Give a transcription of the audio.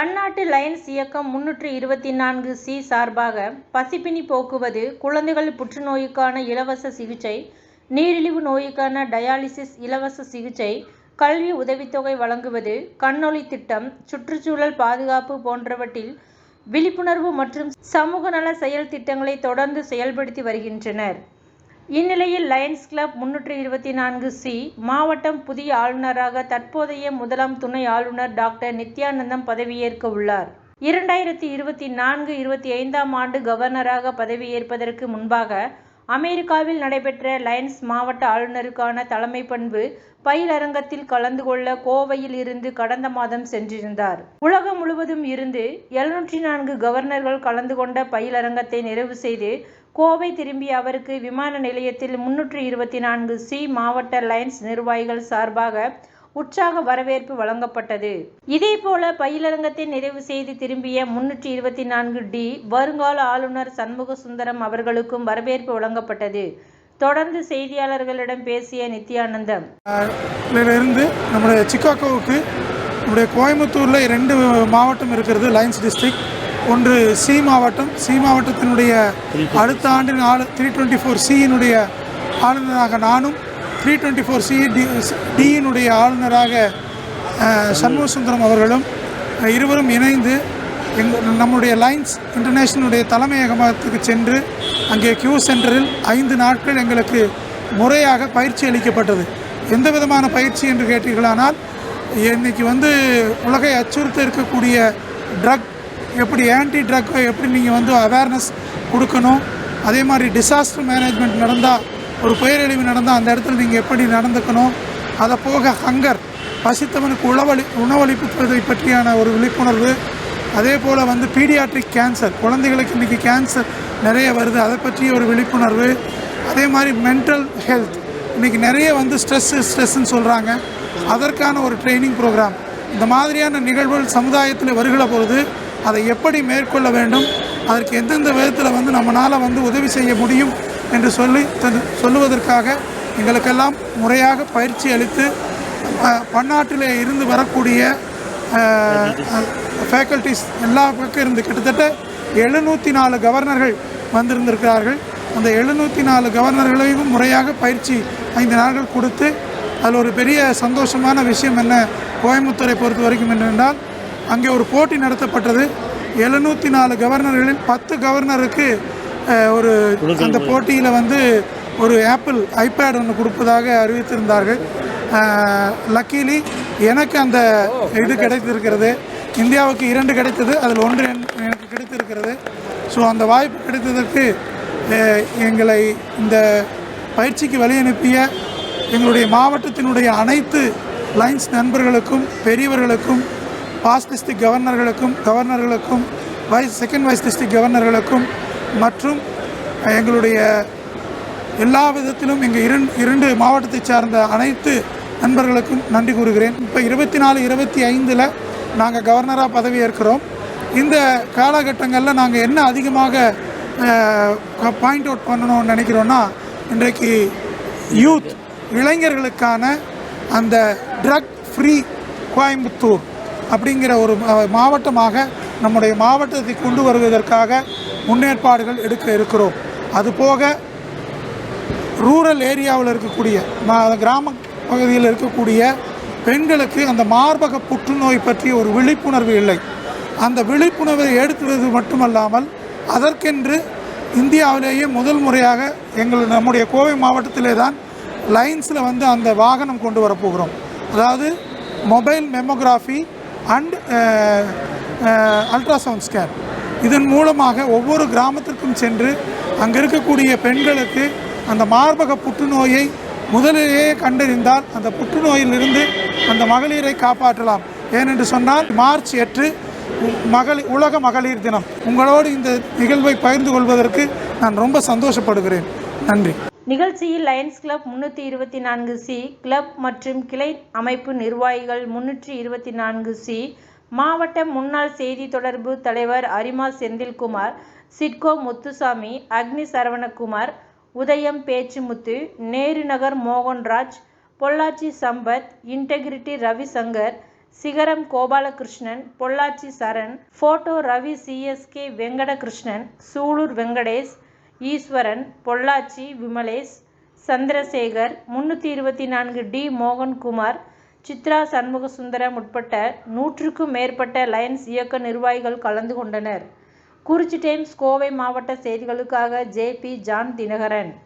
பன்னாட்டு லயன்ஸ் இயக்கம் முன்னூற்று இருபத்தி நான்கு சி சார்பாக பசிப்பினி போக்குவது குழந்தைகள் புற்றுநோயுக்கான இலவச சிகிச்சை நீரிழிவு நோயுக்கான டயாலிசிஸ் இலவச சிகிச்சை கல்வி உதவித்தொகை வழங்குவது கண்ணொளி திட்டம் சுற்றுச்சூழல் பாதுகாப்பு போன்றவற்றில் விழிப்புணர்வு மற்றும் சமூக நல செயல் திட்டங்களை தொடர்ந்து செயல்படுத்தி வருகின்றனர். இந்நிலையில் லயன்ஸ் கிளப் முன்னூற்றி இருபத்தி நான்கு சி மாவட்டம் புதிய ஆளுநராக தற்போதைய முதலாம் துணை ஆளுநர் டாக்டர் நித்யானந்தம் பதவியேற்க உள்ளார். இரண்டாயிரத்தி இருபத்தி நான்கு இருபத்தி ஐந்தாம் ஆண்டு கவர்னராக பதவியேற்பதற்கு முன்பாக அமெரிக்காவில் நடைபெற்ற லயன்ஸ் மாவட்ட ஆளுநருக்கான தலைமை பண்பு பயிலரங்கத்தில் கலந்து கொள்ள கோவையில் இருந்து கடந்த மாதம் சென்றிருந்தார். உலகம் முழுவதும் இருந்து எழுநூற்றி நான்கு கவர்னர்கள் கலந்து கொண்ட பயிலரங்கத்தை நிறைவு செய்து கோவை திரும்பிய அவருக்கு விமான நிலையத்தில் முன்னூற்று இருபத்தி நான்கு சி மாவட்ட லயன்ஸ் நிர்வாகிகள் சார்பாக உற்சாக வரவேற்பு வழங்கப்பட்டது. இதேபோல பயிலரங்கத்தை நிறைவு செய்து திரும்பிய முன்னூற்றி இருபத்தி நான்கு டி வருங்கால ஆளுநர் சண்முக சுந்தரம் அவர்களுக்கும் வரவேற்பு வழங்கப்பட்டது. தொடர்ந்து செய்தியாளர்களிடம் பேசிய நித்யானந்தம். இருந்து நம்முடைய சிக்காகோவுக்கு நம்முடைய கோயம்புத்தூரில் ரெண்டு மாவட்டம் இருக்கிறது லைன்ஸ் டிஸ்ட்ரிக்ட். ஒன்று சி மாவட்டம். சி மாவட்டத்தினுடைய அடுத்த ஆண்டின் ஆளு த்ரீ டுவெண்ட்டி ஃபோர் சியினுடைய ஆளுநராக நானும் three twenty four C D டியினுடைய ஆளுநராக சண்முகசுந்தரம் அவர்களும் இருவரும் இணைந்து எங் நம்முடைய லைன்ஸ் இன்டர்நேஷனலுடைய தலைமையகமத்துக்கு சென்று அங்கே கியூ சென்டரில் ஐந்து நாட்கள் எங்களுக்கு முறையாக பயிற்சி அளிக்கப்பட்டது. எந்த விதமான பயிற்சி என்று கேட்டீர்களானால் இன்றைக்கி வந்து உலகை அச்சுறுத்த இருக்கக்கூடிய ட்ரக் எப்படி ஆன்டி ட்ரக் எப்படி நீங்கள் வந்து அவேர்னஸ் கொடுக்கணும் அதே மாதிரி டிசாஸ்டர் மேனேஜ்மெண்ட் நடந்தால் ஒரு பேரழிவு நடந்தால் அந்த இடத்துல நீங்கள் எப்படி நடந்துக்கணும்? அதை போக ஹங்கர் பசித்தவனுக்கு உணவளி உணவளிப்பதை பற்றியான ஒரு விழிப்புணர்வு. அதே போல் வந்து பீடியாட்ரிக் கேன்சர் குழந்தைகளுக்கு இன்றைக்கி கேன்சர் நிறைய வருது. அதை பற்றிய ஒரு விழிப்புணர்வு. அதே மாதிரி மென்டல் ஹெல்த். இன்றைக்கி நிறைய வந்து ஸ்ட்ரெஸ்ஸு ஸ்ட்ரெஸ்ஸுன்னு சொல்கிறாங்க அதற்கான ஒரு ட்ரைனிங் ப்ரோக்ராம். இந்த மாதிரியான நிகழ்வுகள் சமுதாயத்தில் வருகிற பொழுது அதை எப்படி மேற்கொள்ள வேண்டும்? அதற்கு எந்தெந்த விதத்தில் வந்து நம்மளால் வந்து உதவி செய்ய முடியும்? என்று சொல்லி தந்து- சொல்லுவதற்காக எங்களுக்கெல்லாம் முறையாக பயிற்சி அளித்து பன்னாட்டில் இருந்து வரக்கூடிய ஃபேக்கல்டிஸ் எல்லா பக்கம் இருந்து கிட்டத்தட்ட எழுநூற்றி நாலு கவர்னர்கள் வந்திருந்திருக்கிறார்கள். அந்த எழுநூற்றி நாலு கவர்னர்களையும் முறையாக பயிற்சி ஐந்து நாட்கள் கொடுத்து அதில் ஒரு பெரிய சந்தோஷமான விஷயம் என்ன கோயம்புத்தூரை பொறுத்த வரைக்கும் என்னென்றால் அங்கே ஒரு போட்டி நடத்தப்பட்டது. எழுநூற்றி நாலு கவர்னர்களில் பத்து கவர்னருக்கு ஒரு அந்த போட்டியில் வந்து ஒரு ஆப்பிள் ஐபேட் ஒன்று கொடுப்பதாக அறிவித்திருந்தார்கள். லக்கீலி எனக்கு அந்த இது கிடைத்திருக்கிறது. இந்தியாவுக்கு இரண்டு கிடைத்தது அதில் ஒன்று என்- எனக்கு கிடைத்திருக்கிறது. ஸோ அந்த வாய்ப்பு கிடைத்ததற்கு எங்களை இந்த பயிற்சிக்கு வழி அனுப்பிய எங்களுடைய மாவட்டத்தினுடைய அனைத்து லைன்ஸ் நண்பர்களுக்கும் பெரியவர்களுக்கும் பாஸ் டிஸ்ட்ரிக்ட் கவர்னர்களுக்கும் கவர்னர்களுக்கும் வைஸ் செகண்ட் வைஸ் டிஸ்ட்ரிக்ட் கவர்னர்களுக்கும் மற்றும் எங்களுடைய எல்லா விதத்திலும் எங்கள் இரண்டு இரண்டு மாவட்டத்தை சார்ந்த அனைத்து நண்பர்களுக்கும் நன்றி கூறுகிறேன். இப்போ இருபத்தி நாலு இருபத்தி ஐந்தில் நாங்கள் கவர்னராக பதவி ஏற்கிறோம் இந்த காலகட்டங்களில் நாங்கள் என்ன அதிகமாக பாயிண்ட் அவுட் பண்ணணும்னு நினைக்கிறோன்னா இன்றைக்கு யூத் இளைஞர்களுக்கான அந்த ட்ரக் ஃப்ரீ கோயம்புத்தூர் அப்படிங்கிற ஒரு மாவட்டமாக நம்முடைய மாவட்டத்தை கொண்டு வருவதற்காக முன்னேற்பாடுகள் எடுக்க இருக்கிறோம். அதுபோக ரூரல் ஏரியாவில் இருக்கக்கூடிய கிராம பகுதியில் இருக்கக்கூடிய பெண்களுக்கு அந்த மார்பக புற்றுநோய் பற்றிய ஒரு விழிப்புணர்வு இல்லை. அந்த விழிப்புணர்வை ஏற்படுத்துவது மட்டுமல்லாமல் அதற்கென்று இந்தியாவிலேயே முதல் முறையாக எங்கள் நம்முடைய கோவை மாவட்டத்திலே தான் லைன்ஸில் வந்து அந்த வாகனம் கொண்டு வரப்போகிறோம். அதாவது mobile mammography and ultrasound scan. இதன் மூலமாக ஒவ்வொரு கிராமத்திற்கும் சென்று அங்கே இருக்கக்கூடிய பெண்களுக்கு அந்த மார்பக புற்றுநோயை முதலிலேயே கண்டறிந்தால் அந்த புற்றுநோயிலிருந்து அந்த மகளிரை காப்பாற்றலாம். ஏனென்று சொன்னால் மார்ச் எட்டு மகளிர் உலக மகளிர் தினம். உங்களோடு இந்த நிகழ்வை பகிர்ந்து கொள்வதற்கு நான் ரொம்ப சந்தோஷப்படுகிறேன். நன்றி. நிகழ்ச்சியில் லயன்ஸ் கிளப் முன்னூற்றி இருபத்தி நான்கு சி கிளப் மற்றும் கிளை அமைப்பு நிர்வாகிகள் முன்னூற்றி இருபத்தி நான்கு சி மாவட்ட முன்னாள் செய்தி தொடர்பு தலைவர் அரிமா Senthilkumar SIDCO Muthusamy Agni Saravanakumar Udhayam Pechumuthu Nehru Nagar Mohanraj Pollachi Sampath integrity Ravishankar Sigaram Gopalakrishnan Pollachi Saran photo Ravi CSK Venkatakrishnan Sulur Venkatesh Eswaran Pollachi Vimalesh Chandrasekar முன்னூற்றி இருபத்தி நான்கு டி மோகன்குமார் சித்ரா சண்முகசுந்தரம் உட்பட்ட நூற்றுக்கும் மேற்பட்ட லயன்ஸ் இயக்க நிர்வாகிகள் கலந்து கொண்டனர். குறிச்சி டைம்ஸ் கோவை மாவட்ட செய்திகளுக்காக ஜே பி ஜான் தினகரன்.